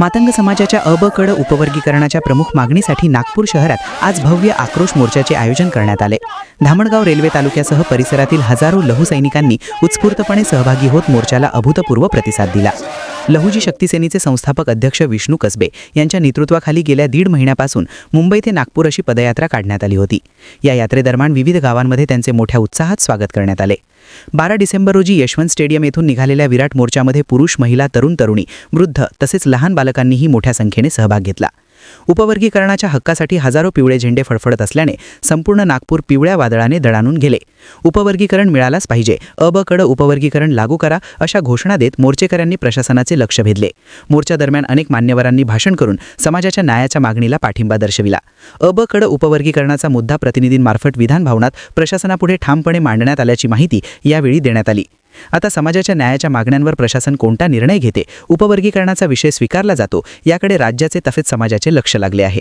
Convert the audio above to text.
मातंग समाजाच्या अबकड उपवर्गीकरणाच्या प्रमुख मागणीसाठी नागपूर शहरात आज भव्य आक्रोश मोर्चाचे आयोजन करण्यात आले. धामणगाव रेल्वे तालुक्यासह परिसरातील हजारो लहुसैनिकांनी उत्स्फूर्तपणे सहभागी होत मोर्चाला अभूतपूर्व प्रतिसाद दिला. लहुजी शक्ती सेनेचे संस्थापक अध्यक्ष विष्णू कसबे यांच्या नेतृत्वाखाली गेल्या दीड महिन्यापासून मुंबई ते नागपूर अशी पदयात्रा काढण्यात आली होती. या यात्रेदरम्यान विविध गावांमध्ये त्यांचे मोठ्या उत्साहात स्वागत करण्यात आले. बारा डिसेंबर रोजी यशवंत स्टेडियम येथून निघालेल्या विराट मोर्चामध्ये पुरुष महिला तरुण तरुणी वृद्ध तसेच लहान बालकांनीही मोठ्या संख्येने सहभाग घेतला. उपवर्गीकरणाच्या हक्कासाठी हजारो पिवळे झेंडे फडफडत असल्याने संपूर्ण नागपूर पिवळ्या वादळाने दडाणून गेले. उपवर्गीकरण मिळालाच पाहिजे. अ उपवर्गीकरण लागू करा अशा घोषणा देत मोर्चेकऱ्यांनी प्रशासनाचे लक्ष भेदले. मोर्चा दरम्यान अनेक मान्यवरांनी भाषण करून समाजाच्या न्यायाच्या मागणीला पाठिंबा दर्शविला. अ उपवर्गीकरणाचा मुद्दा प्रतिनिधींमार्फत विधानभवनात प्रशासनापुढे ठामपणे मांडण्यात आल्याची माहिती यावेळी देण्यात आली. आता समाजाच्या न्यायाच्या मागण्यांवर प्रशासन कोणता निर्णय घेते उपवर्गीकरणाचा विषय स्वीकारला जातो याकडे राज्याचे तसेच समाजाचे लक्ष लागले आहे.